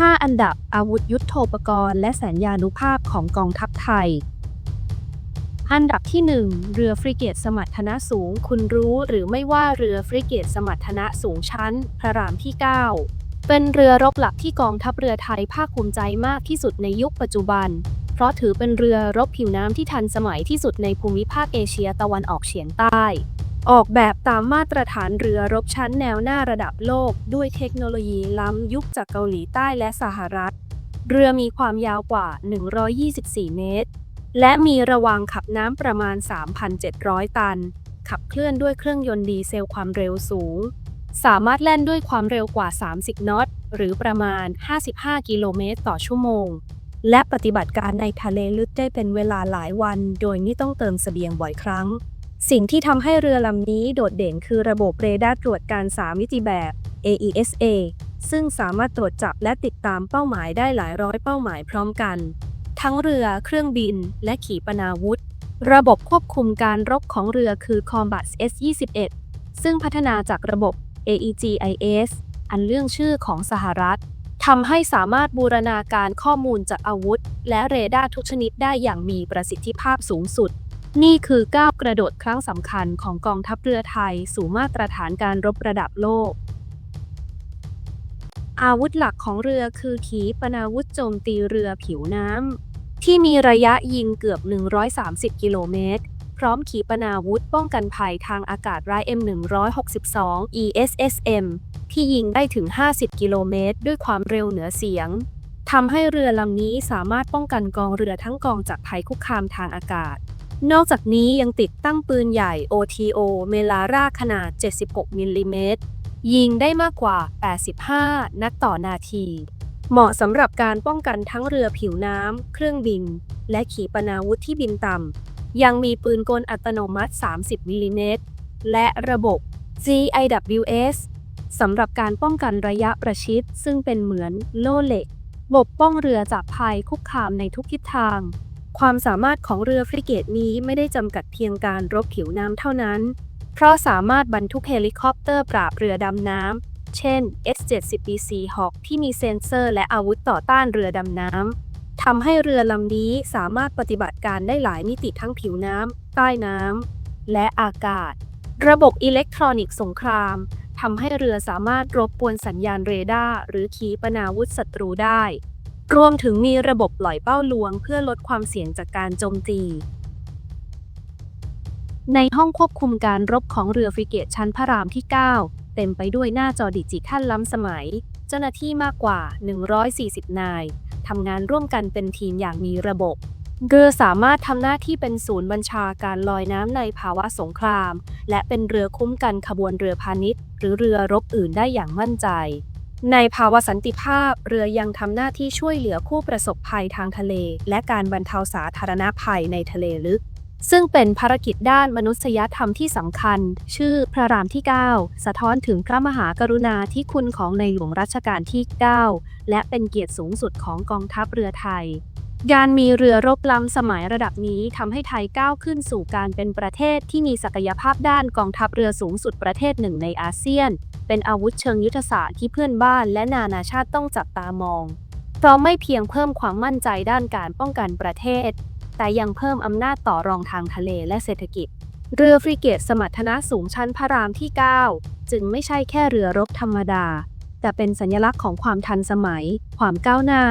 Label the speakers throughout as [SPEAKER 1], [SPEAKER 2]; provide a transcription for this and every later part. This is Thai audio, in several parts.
[SPEAKER 1] 5 อันดับอาวุธยุทโธปกรณ์และสัญญานุภาพของกองทัพไทย อันดับที่ 1 เรือฟริเกตสมรรถนะสูง คุณรู้หรือไม่ว่าเรือฟริเกตสมรรถนะสูงชั้น พระรามที่ 9 เป็นเรือรบหลักที่กองทัพเรือไทยภาคภูมิใจมากที่สุดในยุคปัจจุบัน เพราะถือเป็นเรือรบผิวน้ำที่ทันสมัยที่สุดในภูมิภาคเอเชียตะวันออกเฉียงใต้ ออกแบบตามมาตรฐานเรือรบชั้นแนวหน้าระดับโลก ด้วยเทคโนโลยีล้ำยุคจากเกาหลีใต้และสหรัฐ เรือมีความยาวกว่า 124 เมตร และมีระวางขับน้ำประมาณ 3,700 ตัน ขับเคลื่อนด้วยเครื่องยนต์ดีเซลความเร็วสูง สามารถแล่นด้วยความเร็วกว่า 30 นอต หรือประมาณ 55 กิโลเมตรต่อชั่วโมง และปฏิบัติการในทะเลลึกได้เป็นเวลาหลายวัน โดยไม่ต้องเติมเสบียงบ่อยครั้ง สิ่งที่ทำให้เรือลำนี้โดดเด่นคือระบบเรดาร์ตรวจการสามมิติแบบ AESA ซึ่งสามารถตรวจจับและติดตามเป้าหมายได้หลายร้อยเป้าหมายพร้อมกัน ทั้งเรือ เครื่องบิน และขีปนาวุธ ระบบควบคุมการรบของเรือคือ Combat S-21 ซึ่งพัฒนาจากระบบ AEGIS อันเรื่องชื่อของสหรัฐทำให้สามารถบูรณาการข้อมูลจากอาวุธ และเรดาร์ทุกชนิดได้อย่างมีประสิทธิภาพสูงสุด นี่คือก้าวกระโดดครั้งสำคัญของกองทัพเรือไทยสู่มาตรฐานการรบระดับโลก อาวุธหลักของเรือคือขีปนาวุธโจมตีเรือผิวน้ำที่มีระยะยิงเกือบ 130 กิโลเมตร พร้อมขีปนาวุธป้องกันภัยทางอากาศร้าย M162 ESSM ที่ยิงได้ถึง 50 กิโลเมตร ด้วยความเร็วเหนือเสียงทำให้เรือลำนี้สามารถป้องกันกองเรือทั้งกองจากภัยคุกคามทางอากาศ นอกจากนี้ยังติดตั้งปืนใหญ่ OTO เมลาร่าขนาด 76 มิลลิเมตร ยิงได้มากกว่า 85 นัดต่อนาที เหมาะสำหรับการป้องกันทั้งเรือผิวน้ำ เครื่องบิน และขีปนาวุธที่บินต่ำ ยังมีปืนกลอัตโนมัติ 30 มิลลิเมตร และระบบ GIWS สำหรับการป้องกันระยะประชิด ซึ่งเป็นเหมือนโล่เหล็กปกป้องเรือจากภัยคุกคามในทุกทิศทาง ความสามารถของเรือฟริเกตนี้ไม่ได้จำกัดเพียงการรบผิวน้ำเท่านั้น เพราะสามารถบรรทุกเฮลิคอปเตอร์ปราบเรือดำน้ำ เช่น S-70BC Hawk ที่มีเซ็นเซอร์และอาวุธต่อต้านเรือดำน้ำทำให้เรือลำนี้สามารถปฏิบัติการได้หลายมิติทั้งผิวน้ำ ใต้น้ำ และอากาศ ระบบอิเล็กทรอนิกส์สงครามทำให้เรือสามารถรบกวนสัญญาณเรดาร์หรือขีปนาวุธศัตรูได้ รวมถึงมีระบบปล่อยเป้าลวงเพื่อลดความเสี่ยงจากการโจมตี ในห้องควบคุมการรบของเรือฟริเกตชั้นพระรามที่ 9 เต็มไปด้วยหน้าจอดิจิทัลล้ำสมัย เจ้าหน้าที่มากกว่า 140 นายทำงานร่วมกันเป็นทีมอย่างมีระบบ เรือสามารถทำหน้าที่เป็นศูนย์บัญชาการลอยน้ำในภาวะสงคราม และเป็นเรือคุ้มกันขบวนเรือพาณิชย์ หรือเรือรบอื่นได้อย่างมั่นใจ ในภาวะสันติภาพ เรือยังทำหน้าที่ช่วยเหลือผู้ประสบภัยทางทะเล และการบรรเทาสาธารณภัยในทะเลลึก ซึ่งเป็นภารกิจด้านมนุษยธรรมที่สำคัญ ชื่อพระรามที่ 9 สะท้อนถึงพระมหากรุณาธิคุณของในหลวงรัชกาลที่ 9 และเป็นเกียรติสูงสุดของกองทัพเรือไทย การมีเรือรบล้ำสมัยระดับนี้ทำให้ไทยก้าวขึ้นสู่การเป็นประเทศที่มีศักยภาพด้านกองทัพเรือสูงสุดประเทศหนึ่งในอาเซียน เป็นอาวุธเชิงยุทธศาสตร์ที่เพื่อนบ้านและนานาชาติต้องจับตามอง เพราะไม่เพียงเพิ่มความมั่นใจด้านการป้องกันประเทศ แต่ยังเพิ่มอำนาจต่อรองทางทะเลและเศรษฐกิจ เรือฟริเกตสมรรถนะสูงชั้นพระรามที่ 9 จึงไม่ใช่แค่เรือรบธรรมดา แต่เป็นสัญลักษณ์ของความทันสมัย ความก้าวหน้า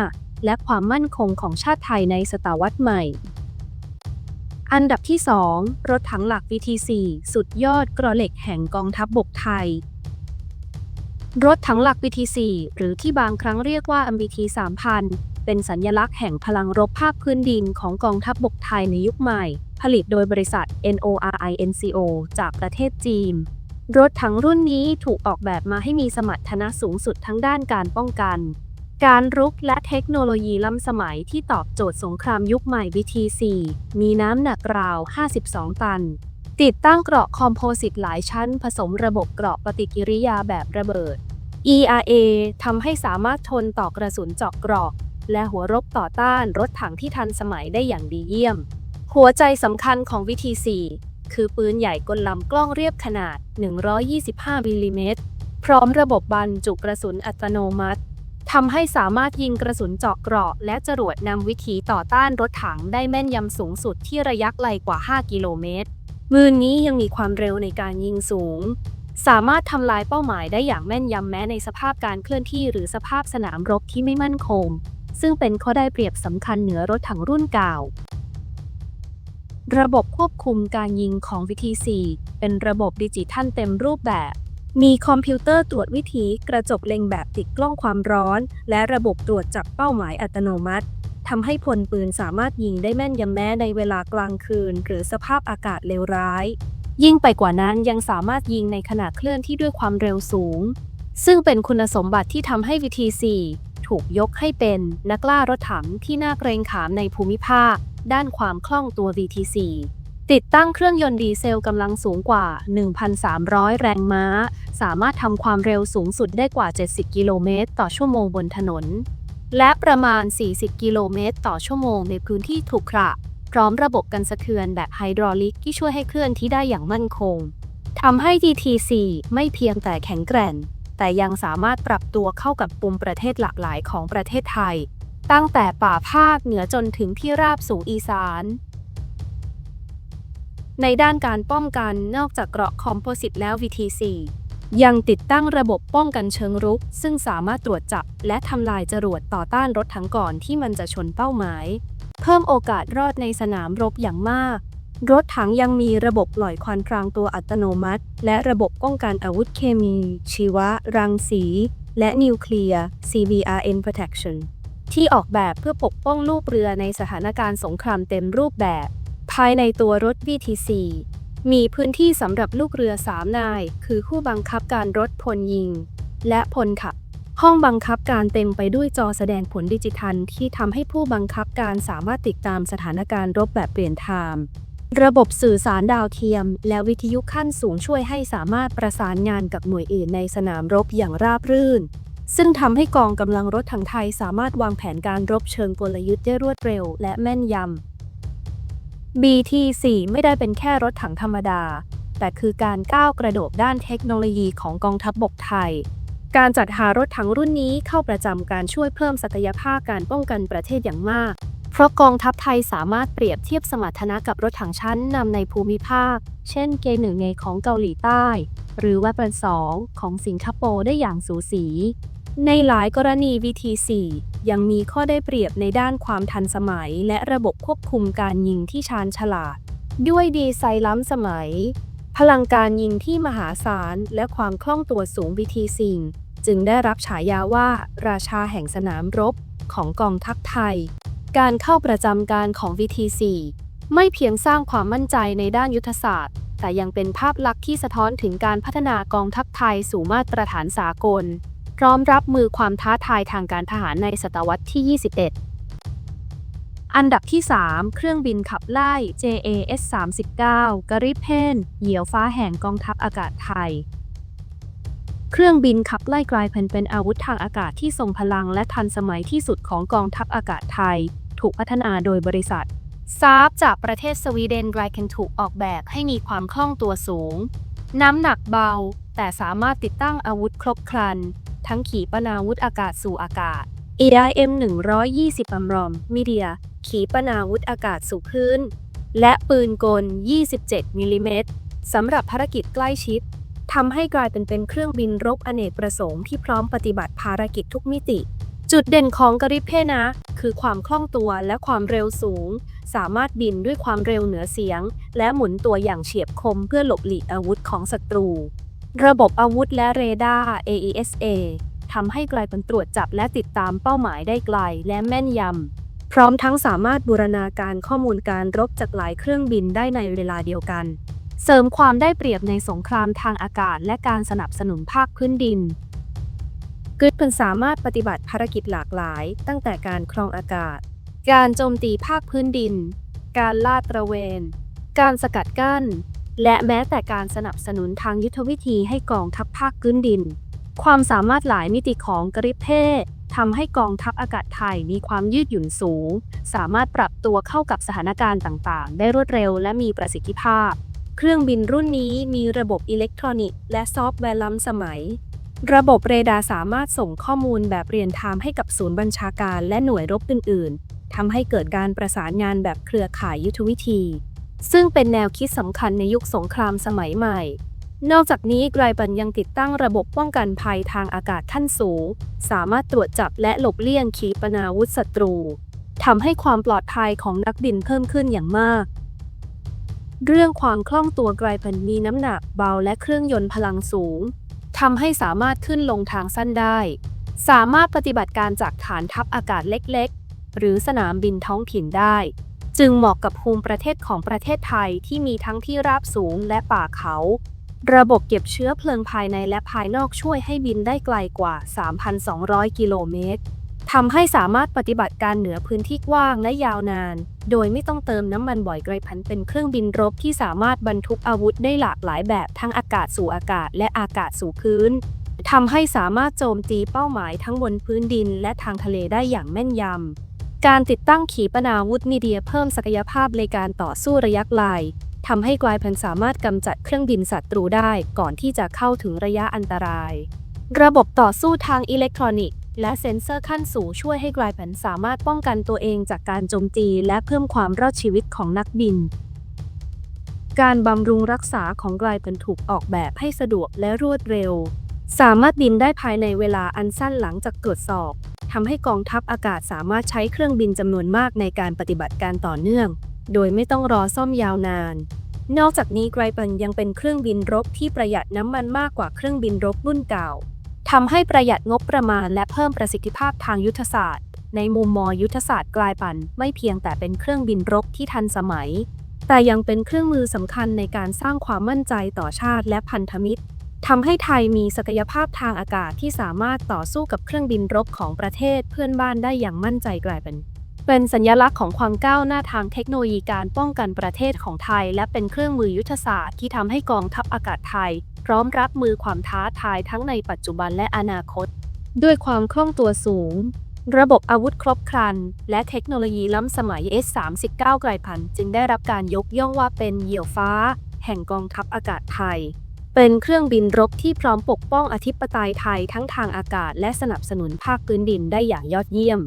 [SPEAKER 1] และความมั่นคงของชาติไทยในศตวรรษใหม่ อันดับที่ 2 รถถังหลัก VT4 สุดยอดกรอเหล็กแห่งกองทัพบบกไทย รถถังหลัก VT4 หรือที่บางครั้งเรียกว่า MBT 3000 เป็นสัญลักษณ์แห่งพลังรบภาคพื้นดินของกองทัพบบกไทยในยุคใหม่ ผลิตโดยบริษัท NORINCO จากประเทศจีนรถถังรุ่นนี้ถูกออกแบบมาให้มีสมรรถนะสูงสุดทั้งด้านการป้องกัน การรุกและเทคโนโลยีล้ำสมัยที่ตอบโจทย์สงครามยุคใหม่ BT4 มีน้ำหนักราว 52 ตัน ติดตั้งเกราะคอมโพสิตหลายชั้นผสมระบบเกราะปฏิกิริยาแบบระเบิด ERA ทำให้สามารถทนต่อกระสุนเจาะเกราะ และหัวรบต่อต้านรถถังที่ทันสมัยได้อย่างดีเยี่ยม หัวใจสำคัญของวิธี 4 คือปืนใหญ่กลลำกล้องเรียบขนาด 125มิลลิเมตรพร้อมระบบบรรจุกระสุนอัตโนมัติ ทำให้สามารถยิงกระสุนเจาะเกราะ และจรวดนำวิถีต่อต้านรถถังได้แม่นยำสูงสุดที่ระยะไกลกว่า 5 กิโลเมตร มือนี้ยังมีความเร็วในการยิงสูง สามารถทำลายเป้าหมายได้อย่างแม่นยำแม้ในสภาพการเคลื่อนที่หรือสภาพสนามรบที่ไม่มั่นคง ซึ่งเป็นข้อได้เปรียบสำคัญเหนือรถถังรุ่นเก่าระบบควบคุมการยิงของวิธี 4 เป็นระบบดิจิทัลเต็มรูปแบบ มีคอมพิวเตอร์ตรวจวิถีกระจกเล็งแบบติดกล้องความร้อน และระบบตรวจจับเป้าหมายอัตโนมัติทำให้พลปืนสามารถยิงได้แม่นยำแม้ในเวลากลางคืน หรือสภาพอากาศเลวร้าย ยิ่งไปกว่านั้นยังสามารถยิงในขณะเคลื่อนที่ด้วยความเร็วสูง ซึ่งเป็นคุณสมบัติที่ทำให้วิธี4ถูกยกให้เป็นนักล่ารถถังที่น่าเกรงขามในภูมิภาค ด้านความคล่องตัว VT4 ติดตั้งเครื่องยนต์ดีเซลกำลังสูงกว่า 1,300 แรงม้า สามารถทำความเร็วสูงสุดได้กว่า 70 กิโลเมตรต่อชั่วโมงบนถนน และประมาณ 40 กิโลเมตรต่อชั่วโมงในพื้นที่ถูกขระพร้อมระบบกันสะเทือนแบบไฮดรอลิกที่ช่วยให้เคลื่อนที่ได้อย่างมั่นคงทำให้ DT4 ไม่เพียงแต่แข็งแกร่ง แต่ยังสามารถปรับตัวเข้ากับปุ่มประเทศหลากหลายของประเทศไทย ตั้งแต่ป่าภาคเหนือจนถึงที่ราบสูงอีสาน ในด้านการป้องกันนอกจากเกราะคอมโพสิตแล้ว VT4 ยังติดตั้งระบบป้องกันเชิงรุก ซึ่งสามารถตรวจจับ และทำลายจรวดต่อต้านรถถังก่อนที่มันจะชนเป้าหมาย เพิ่มโอกาสรอดในสนามรบอย่างมาก รถถังยังมีระบบปล่อยควันพรางตัวอัตโนมัติ และระบบป้องกันอาวุธเคมี ชีวะ รังสี และนิวเคลียร์ CBRN Protection ที่ออกแบบเพื่อปกป้องลูกเรือในสถานการณ์สงครามเต็มรูปแบบ ภายในตัวรถ VTC มีพื้นที่สำหรับลูกเรือ3นาย คือผู้บังคับการรถพลยิง และพลขับ ห้องบังคับการเต็มไปด้วยจอแสดงผลดิจิทัล ที่ทำให้ผู้บังคับการสามารถติดตามสถานการณ์รบแบบเปลี่ยนไทม์ระบบสื่อสารดาวเทียม และวิทยุขั้นสูงช่วยให้สามารถประสานงานกับหน่วยอื่นในสนามรบอย่างราบรื่น ซึ่งทำให้กองกำลังรถถังไทยสามารถวางแผนการรบเชิงกลยุทธ์ได้รวดเร็วและแม่นยำ BT4 ไม่ได้เป็นแค่รถถังธรรมดา แต่คือการก้าวกระโดดด้านเทคโนโลยีของกองทัพบบกไทย การจัดหารถถังรุ่นนี้เข้าประจำการช่วยเพิ่มศักยภาพการป้องกันประเทศอย่างมาก เพราะกองทัพไทยสามารถเปรียบเทียบสมรรถนะกับรถถังชั้นนำในภูมิภาค เช่นเกหนึ่งเงของเกาหลีใต้ หรือว่าเป็นสองของสิงคโปร์ได้อย่างสูสี ในหลายกรณี VT4 ยังมีข้อได้เปรียบในด้านความทันสมัย และระบบควบคุมการยิงที่ชาญฉลาด ด้วยดีไซน์ล้ำสมัย พลังการยิงที่มหาศาล และความคล่องตัวสูง VT4 จึงได้รับฉายาว่า ราชาแห่งสนามรบของกองทัพไทย การเข้าประจำการของ VT4 ไม่เพียงสร้างความมั่นใจในด้านยุทธศาสตร์ แต่ยังเป็นภาพลักษณ์ที่สะท้อนถึงการพัฒนากองทัพไทยสู่มาตรฐานสากล พร้อมรับมือความท้าทายทางการทหารในศตวรรษที่ 21 อันดับที่ 3 เครื่องบินขับไล่ JAS 39กริเพนเหยี่ยวฟ้าแห่งกองทัพอากาศไทย เครื่องบินขับไล่กลายเป็นเป็นอาวุธทางอากาศที่ทรงพลังและทันสมัยที่สุดของกองทัพอากาศไทย ถูกพัฒนาโดยบริษัทซาบจากประเทศสวีเดนไกรเคนถูกออกแบบให้มีความคล่องตัวสูง น้ำหนักเบา แต่สามารถติดตั้งอาวุธครบครัน ทั้งขีปนาวุธอากาศสู่อากาศ AIM 120อัมรอมมีเดีย ขีปนาวุธอากาศสู่พื้น และปืนกล 27 มิลลิเมตรสำหรับภารกิจใกล้ชิดทำให้กลายเป็นเป็นเครื่องบินรบอเนกประสงค์ที่พร้อมปฏิบัติภารกิจทุกมิติ จุดเด่นของกริเพนะ คือความคล่องตัวและความเร็วสูง สามารถบินด้วยความเร็วเหนือเสียง และหมุนตัวอย่างเฉียบคมเพื่อหลบหลีกอาวุธของศัตรู ระบบอาวุธและเรดาร์ AESA ทำให้ไกลายเป็นตรวจจับและติดตามเป้าหมายได้ไกลและแม่นยำ พร้อมทั้งสามารถบูรณาการข้อมูลการรบจากหลายเครื่องบินได้ในเวลาเดียวกัน เสริมความได้เปรียบในสงครามทางอากาศและการสนับสนุนภาคพื้นดินกึดเพิ่นสามารถปฏิบัติภารกิจหลากหลาย ตั้งแต่การครองอากาศ การโจมตีภาคพื้นดิน การลาดตระเวน การสกัดกั้น และแม้แต่การสนับสนุนทางยุทธวิธีให้กองทัพภาคพื้นดิน ความสามารถหลายมิติของกริปเพ่ทำให้กองทัพอากาศไทยมีความยืดหยุ่นสูง สามารถปรับตัวเข้ากับสถานการณ์ต่างๆ ได้รวดเร็วและมีประสิทธิภาพ เครื่องบินรุ่นนี้มีระบบอิเล็กทรอนิกส์และซอฟต์แวร์ล้ำสมัย ระบบเรดาร์สามารถส่งข้อมูลแบบเรียนไทม์ให้กับศูนย์บัญชาการและหน่วยรบอื่น ๆทำให้เกิดการประสานงานแบบเครือข่ายยุทธวิธี ซึ่งเป็นแนวคิดสำคัญในยุคสงครามสมัยใหม่ นอกจากนี้ไกรบันยังติดตั้งระบบป้องกันภัยทางอากาศขั้นสูง สามารถตรวจจับและหลบเลี่ยงขีปนาวุธศัตรูทำให้ความปลอดภัยของนักบินเพิ่มขึ้นอย่างมาก เรื่องความคล่องตัวไกรพันมีน้ำหนักเบาและเครื่องยนต์พลังสูงทำให้สามารถขึ้นลงทางสั้นได้ สามารถปฏิบัติการจากฐานทัพอากาศเล็กๆ หรือสนามบินท้องถิ่นได้ จึงเหมาะกับภูมิประเทศของประเทศไทยที่มีทั้งที่ราบสูงและป่าเขา ระบบเก็บเชื้อเพลิงภายในและภายนอกช่วยให้บินได้ไกลกว่า 3,200 กิโลเมตรทำให้สามารถปฏิบัติการเหนือพื้นที่กว้างและยาวนาน โดยไม่ต้องเติมน้ำมันบ่อยไกลพันเป็นเครื่องบินรบที่สามารถบรรทุกอาวุธได้หลากหลายแบบทั้งอากาศสู่อากาศและอากาศสู่พื้นทำให้สามารถโจมตีเป้าหมายทั้งบนพื้นดินและทางทะเลได้อย่างแม่นยำ การติดตั้งขีปนาวุธมีเดียเพิ่มศักยภาพในการต่อสู้ระยะไกลทำให้กลายพันสามารถกำจัดเครื่องบินศัตรูได้ก่อนที่จะเข้าถึงระยะอันตราย ระบบต่อสู้ทางอิเล็กทรอนิกส์ และเซ็นเซอร์ขั้นสูงช่วยให้กลายพันสามารถป้องกันตัวเองจากการโจมตี และเพิ่มความรอดชีวิตของนักบิน การบำรุงรักษาของกลายพันถูกออกแบบให้สะดวกและรวดเร็ว สามารถบินได้ภายในเวลาอันสั้นหลังจากตรวจสอบ ทำให้กองทัพอากาศสามารถใช้เครื่องบินจำนวนมากในการปฏิบัติการต่อเนื่อง โดยไม่ต้องรอซ่อมยาวนาน นอกจากนี้ไกรปันยังเป็นเครื่องบินรบที่ประหยัดน้ำมันมากกว่าเครื่องบินรบรุ่นเก่าทำให้ประหยัดงบประมาณและเพิ่มประสิทธิภาพทางยุทธศาสตร์ ในมุมมองยุทธศาสตร์กลายปันไม่เพียงแต่เป็นเครื่องบินรบที่ทันสมัย แต่ยังเป็นเครื่องมือสำคัญในการสร้างความมั่นใจต่อชาติและพันธมิตร ทำให้ไทยมีศักยภาพทางอากาศที่สามารถต่อสู้กับเครื่องบินรบของประเทศเพื่อนบ้านได้อย่างมั่นใจกลายเป็น เป็นสัญลักษณ์ของความก้าวหน้าทางเทคโนโลยีการป้องกันประเทศของไทย และเป็นเครื่องมือยุทธศาสตร์ที่ทำให้กองทัพอากาศไทย พร้อมรับมือความท้าทายทั้งในปัจจุบันและอนาคต ด้วยความคล่องตัวสูง ระบบอาวุธครบครัน และเทคโนโลยีล้ำสมัย S39 ไกลพันธุ์จึงได้รับการยกย่องว่าเป็นเหยี่ยวฟ้า แห่งกองทัพอากาศไทย เป็นเครื่องบินรบที่พร้อมปกป้องอธิปไตยไทยทั้งทางอากาศ และสนับสนุนภาคพื้นดินได้อย่างยอดเยี่ยม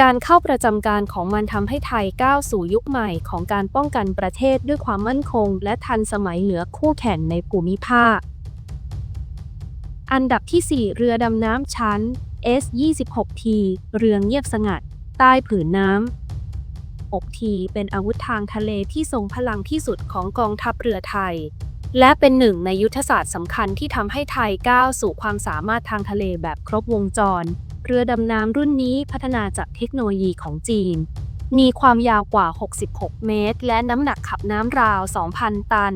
[SPEAKER 1] การเข้าประจำการของมันทำให้ไทยก้าวสู่ยุคใหม่ของการป้องกันประเทศด้วยความมั่นคง และทันสมัยเหนือคู่แข่งในภูมิภาค อันดับที่ 4 เรือดำน้ำชั้น S26T เรือเงียบสงัด ใต้ผืนน้ำ 6T เป็นอาวุธทางทะเลที่ทรงพลังที่สุดของกองทัพเรือไทย และเป็นหนึ่งในยุทธศาสตร์สำคัญที่ทำให้ไทยก้าวสู่ความสามารถทางทะเลแบบครบวงจร เรือดำน้ำรุ่นนี้พัฒนาจากเทคโนโลยีของจีน มีความยาวกว่า 66 เมตร และน้ำหนักขับน้ำราว 2,000 ตัน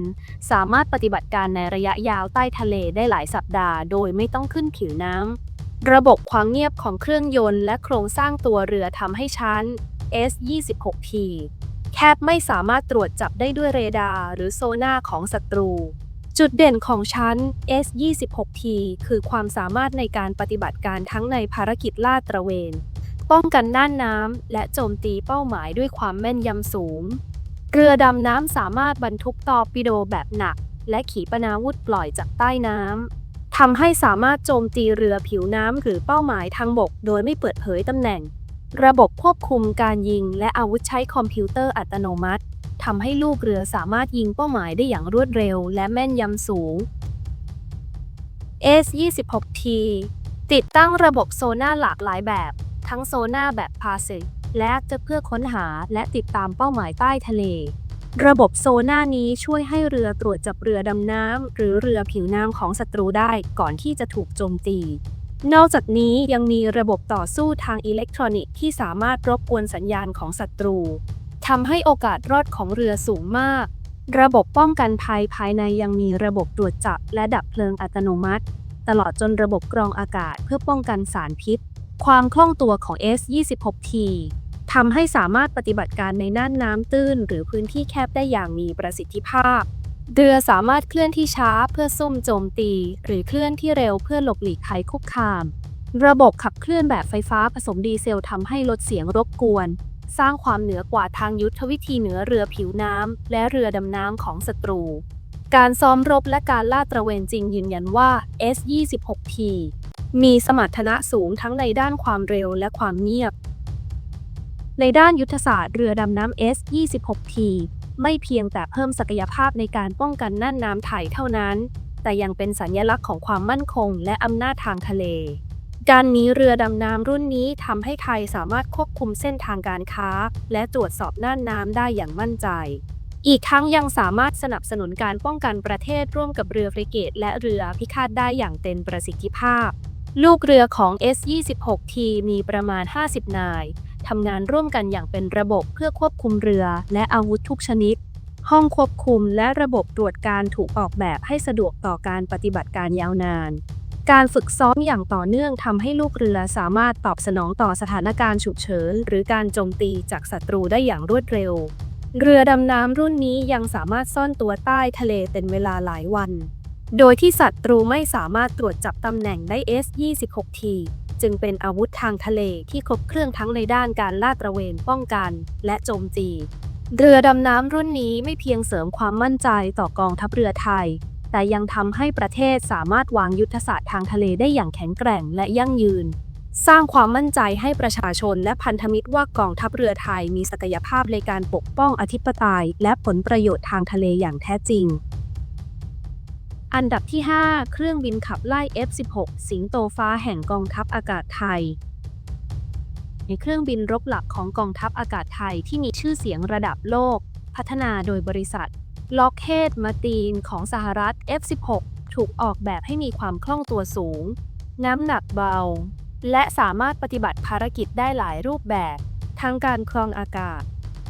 [SPEAKER 1] สามารถปฏิบัติการในระยะยาวใต้ทะเลได้หลายสัปดาห์ โดยไม่ต้องขึ้นผิวน้ำ ระบบความเงียบของเครื่องยนต์และโครงสร้างตัวเรือทำให้ชั้น S26T แคบไม่สามารถตรวจจับได้ด้วยเรดาร์หรือโซน่าของศัตรู จุดเด่นของชั้น S26T คือความสามารถในการปฏิบัติการทั้งในภารกิจลาดตระเวน ป้องกันน่านน้ำและโจมตีเป้าหมายด้วยความแม่นยำสูง เรือดำน้ำสามารถบรรทุกตอร์ปิโดแบบหนัก และขีปนาวุธปล่อยจากใต้น้ำทำให้สามารถโจมตีเรือผิวน้ำหรือเป้าหมายทางบก โดยไม่เปิดเผยตำแหน่ง ระบบควบคุมการยิงและอาวุธใช้คอมพิวเตอร์อัตโนมัติทำให้ลูกเรือสามารถยิงเป้าหมายได้อย่างรวดเร็วและแม่นยำสูง S26T ติดตั้งระบบโซน่าหลากหลายแบบ ทั้งโซน่าแบบพาสซีฟและจะเพื่อค้นหาและติดตามเป้าหมายใต้ทะเล ระบบโซน่านี้ช่วยให้เรือตรวจจับเรือดำน้ำหรือเรือผิวน้ำของศัตรูได้ก่อนที่จะถูกโจมตี นอกจากนี้ยังมีระบบต่อสู้ทางอิเล็กทรอนิกส์ที่สามารถรบกวนสัญญาณของศัตรูทำให้โอกาสรอดของเรือสูงมาก ระบบป้องกันภัยภายในยังมีระบบตรวจจับและดับเพลิงอัตโนมัติ ตลอดจนระบบกรองอากาศเพื่อป้องกันสารพิษ ความคล่องตัวของ S26T ทำให้สามารถปฏิบัติการในน่านน้ำตื้น หรือพื้นที่แคบได้อย่างมีประสิทธิภาพ เรือสามารถเคลื่อนที่ช้าเพื่อซุ่มโจมตี หรือเคลื่อนที่เร็วเพื่อหลบหลีกภัยคุกคาม ระบบขับเคลื่อนแบบไฟฟ้าผสมดีเซลทำให้ลดเสียงรบกวน สร้างความเหนือกว่าทางยุทธวิธีเหนือเรือผิวน้ำและเรือดำน้ำของศัตรู การซ้อมรบและการลาดตระเวนจริงยืนยันว่า S-26T มีสมรรถนะสูงทั้งในด้านความเร็วและความเงียบ ในด้านยุทธศาสตร์เรือดำน้ำ S-26T ไม่เพียงแต่เพิ่มศักยภาพในการป้องกันน่านน้ำไทยเท่านั้น แต่ยังเป็นสัญลักษณ์ของความมั่นคง และอำนาจทางทะเล การนีเรือดำน้ำรุ่นนี้ทำให้ไทยสามารถควบคุมเส้นทางการค้า และตรวจสอบน่านน้ำได้อย่างมั่นใจ อีกทั้งยังสามารถสนับสนุนการป้องกันประเทศร่วมกับเรือฟริเกต และเรือพิฆาตได้อย่างเต็มประสิทธิภาพ ลูกเรือของ S-26T มีประมาณ 50 นาย ทำงานร่วมกันอย่างเป็นระบบเพื่อควบคุมเรือ และอาวุธทุกชนิด ห้องควบคุมและระบบตรวจการถูกออกแบบให้สะดวกต่อการปฏิบัติการยาวนาน การฝึกซ้อมอย่างต่อเนื่องทำให้ลูกเรือสามารถตอบสนองต่อสถานการณ์ฉุกเฉินหรือการโจมตีจากศัตรูได้อย่างรวดเร็ว เรือดำน้ำรุ่นนี้ยังสามารถซ่อนตัวใต้ทะเลเป็นเวลาหลายวัน โดยที่ศัตรูไม่สามารถตรวจจับตำแหน่งได้ S-26T จึงเป็นอาวุธทางทะเลที่ครบเครื่องทั้งในด้านการลาดตระเวนป้องกัน และโจมตี เรือดำน้ำรุ่นนี้ไม่เพียงเสริมความมั่นใจต่อกองทัพเรือไทย แต่ยังทำให้ประเทศสามารถวางยุทธศาสตร์ทางทะเลได้อย่างแข็งแกร่งและยั่งยืน สร้างความมั่นใจให้ประชาชนและพันธมิตรว่ากองทัพเรือไทยมีศักยภาพในการปกป้องอธิปไตย และผลประโยชน์ทางทะเลอย่างแท้จริง อันดับที่ 5 เครื่องบินขับไล่ F-16 สิงโตฟ้าแห่งกองทัพอากาศไทย ในเครื่องบินรบหลักของกองทัพอากาศไทยที่มีชื่อเสียงระดับโลก พัฒนาโดยบริษัทล็อกเฮดมาตีนของสหรัฐ F-16 ถูกออกแบบให้มีความคล่องตัวสูง น้ำหนักเบา และสามารถปฏิบัติภารกิจได้หลายรูปแบบ ทั้งการครองอากาศ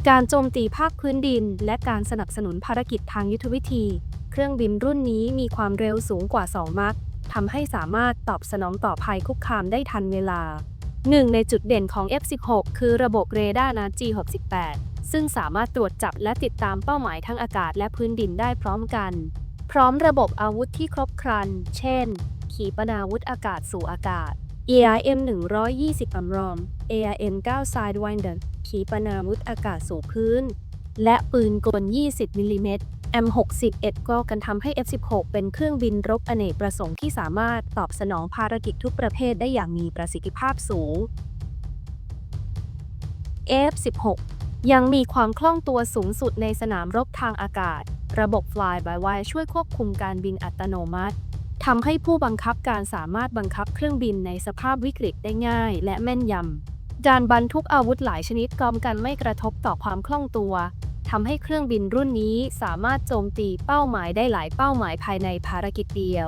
[SPEAKER 1] การโจมตีภาคพื้นดิน และการสนับสนุนภารกิจทางยุทธวิธี เครื่องบินรุ่นนี้มีความเร็วสูงกว่า 2 มัคทำให้สามารถตอบสนองต่อภัยคุกคามได้ทันเวลา หนึ่งในจุดเด่นของ F16 คือระบบเรดาร์นา G68 ซึ่งสามารถตรวจจับและติดตามเป้าหมายทั้งอากาศและพื้นดินได้พร้อมกัน พร้อมระบบอาวุธที่ครบครัน เช่น ขีปนาวุธอากาศสู่อากาศ AIM 120อัมรอม AIM 9 Sidewinder ขีปนาวุธอากาศสู่พื้น และปืนกล 20 มิลลิเมตร M61 ก็กันทำให้ F16 เป็นเครื่องบินรบอเนกประสงค์ที่สามารถตอบสนองภารกิจทุกประเภทได้อย่างมีประสิทธิภาพสูง F16 ยังมีความคล่องตัวสูงสุดในสนามรบทางอากาศ ระบบ Fly by Wire ช่วยควบคุมการบินอัตโนมัติทำให้ผู้บังคับการสามารถบังคับเครื่องบินในสภาพวิกฤตได้ง่ายและแม่นยำการบรรทุกอาวุธหลายชนิดกอมกันไม่กระทบต่อความคล่องตัว ทำให้เครื่องบินรุ่นนี้สามารถโจมตีเป้าหมายได้หลายเป้าหมายภายในภารกิจเดียว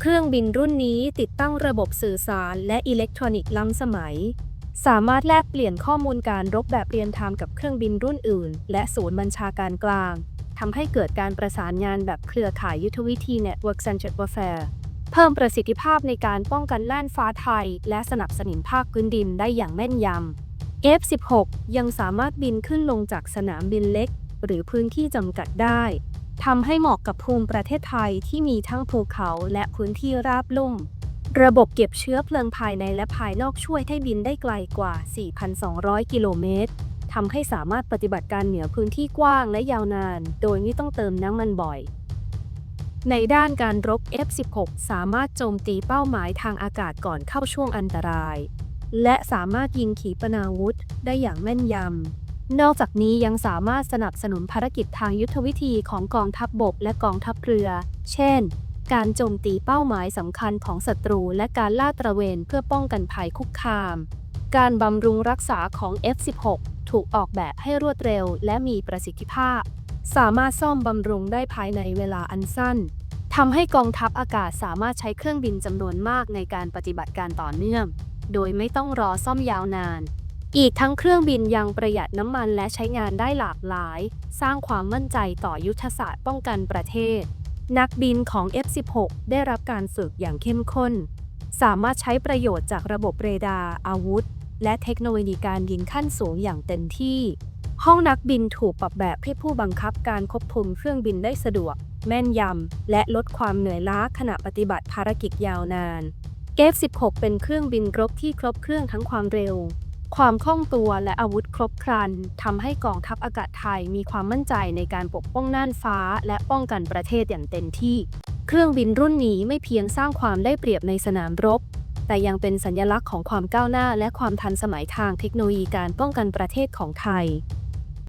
[SPEAKER 1] เครื่องบินรุ่นนี้ติดตั้งระบบสื่อสารและอิเล็กทรอนิกส์ล้ำสมัย สามารถแลกเปลี่ยนข้อมูลการรบแบบเรียนไทม์กับเครื่องบินรุ่นอื่น และศูนย์บัญชาการกลางทำให้เกิดการประสานงานแบบเครือข่ายยุทธวิธี Network Centered Warfare เพิ่มประสิทธิภาพในการป้องกันล่านฟ้าไทย และสนับสนุนภาคพื้นดินได้อย่างแม่นยำ F16 ยังสามารถบินขึ้นลงจากสนามบินเล็ก หรือพื้นที่จำกัดได้ทำให้เหมาะกับภูมิประเทศไทยที่มีทั้งภูเขาและพื้นที่ราบลุ่ม ระบบเก็บเชื้อเพลิงภายในและภายนอกช่วยให้บินได้ไกลกว่า 4,200 กิโลเมตรทำให้สามารถปฏิบัติการเหนือพื้นที่กว้างและยาวนาน โดยไม่ต้องเติมน้ำมันบ่อย ในด้านการรบ F16 สามารถโจมตีเป้าหมายทางอากาศก่อนเข้าช่วงอันตราย และสามารถยิงขีปนาวุธได้อย่างแม่นยำ นอกจากนี้ยังสามารถสนับสนุนภารกิจทางยุทธวิธีของกองทัพบบกและกองทัพเรือ เช่น การโจมตีเป้าหมายสำคัญของศัตรู และการลาดตระเวนเพื่อป้องกันภัยคุกคาม การบำรุงรักษาของ F16 ถูกออกแบบให้รวดเร็วและมีประสิทธิภาพ สามารถซ่อมบำรุงได้ภายในเวลาอันสั้นทำให้กองทัพอากาศสามารถใช้เครื่องบินจำนวนมากในการปฏิบัติการต่อเนื่อง โดยไม่ต้องรอซ่อมยาวนาน อีกทั้งเครื่องบินยังประหยัดน้ำมันและใช้งานได้หลากหลาย สร้างความมั่นใจต่อยุทธศาสตร์ป้องกันประเทศ นักบินของ F16 ได้รับการฝึกอย่างเข้มข้น สามารถใช้ประโยชน์จากระบบเรดาร์อาวุธ และเทคโนโลยีการยิงขั้นสูงอย่างเต็มที่ ห้องนักบินถูกปรับแบบให้ผู้บังคับการควบคุมเครื่องบินได้สะดวก แม่นยำ และลดความเหนื่อยล้าขณะปฏิบัติภารกิจยาวนาน F-16 เป็นเครื่องบินรบที่ครบเครื่องทั้งความเร็ว ความคล่องตัวและอาวุธครบครันทำให้กองทัพอากาศไทยมีความมั่นใจในการปกป้องน่านฟ้า และป้องกันประเทศอย่างเต็มที่ เครื่องบินรุ่นนี้ไม่เพียงสร้างความได้เปรียบในสนามรบ แต่ยังเป็นสัญลักษณ์ของความก้าวหน้า และความทันสมัยทางเทคโนโลยีการป้องกันประเทศของไทย